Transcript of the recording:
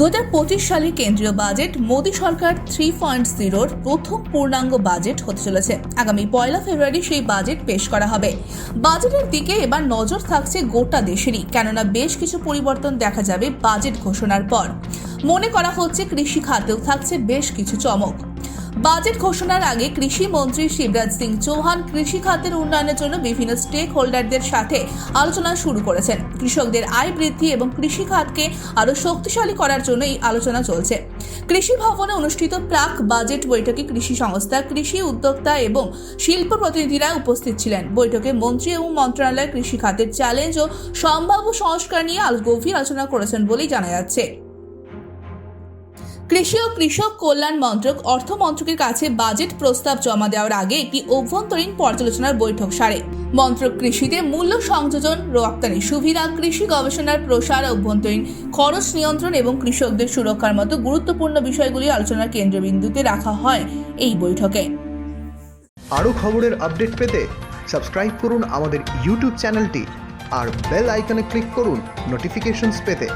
দু সালে কেন্দ্রীয় বাজেট মোদী সরকার থ্রি পয়েন্ট জিরোর প্রথম পূর্ণাঙ্গ বাজেট হতে চলেছে। আগামী পয়লা ফেব্রুয়ারি সেই বাজেট পেশ করা হবে। বাজেটের দিকে এবার নজর থাকছে গোটা দেশেরই, কেননা বেশ কিছু পরিবর্তন দেখা যাবে বাজেট ঘোষণার পর। মনে করা হচ্ছে কৃষি খাতেও থাকছে বেশ কিছু চমক। বাজেট ঘোষণার আগে কৃষি মন্ত্রী শিবরাজ সিং চৌহান কৃষি খাতের উন্নয়নের জন্য বিভিন্ন স্টেক হোল্ডারদের সাথে আলোচনা শুরু করেছেন। কৃষকদের আয় বৃদ্ধি এবং কৃষি খাতকে আরও শক্তিশালী করার জন্য এই আলোচনা চলছে। কৃষি ভবনে অনুষ্ঠিত প্রাক বাজেট বৈঠকে কৃষি সংস্থা, কৃষি উদ্যোক্তা এবং শিল্প প্রতিনিধিরা উপস্থিত ছিলেন। বৈঠকে মন্ত্রী এবং মন্ত্রণালয় কৃষি খাতের চ্যালেঞ্জ ও সম্ভাব্য সংস্কার নিয়ে গভীর আলোচনা করেছেন বলেই জানা যাচ্ছে। কৃষি ও কৃষক কল্যাণ মন্ত্রক অর্থ মন্ত্রকের কাছে বাজেট প্রস্তাব জমা দেওয়ার আগে একটি অভ্যন্তরীণ পর্যালোচনার বৈঠক সারে। মন্ত্রক কৃষিতে মূল্য সংযোজন, রপ্তানি সুবিধা, কৃষি গবেষণার প্রসার, অভ্যন্তরীণ খরচ নিয়ন্ত্রণ এবং কৃষকদের সুরক্ষার মতো গুরুত্বপূর্ণ বিষয়গুলি আলোচনার কেন্দ্রবিন্দুতে রাখা হয় এই বৈঠকে। আরও খবরের আপডেট পেতে সাবস্ক্রাইব করুন আমাদের ইউটিউব চ্যানেলটি আর বেল আইকনে ক্লিক করুন নোটিফিকেশনস পেতে।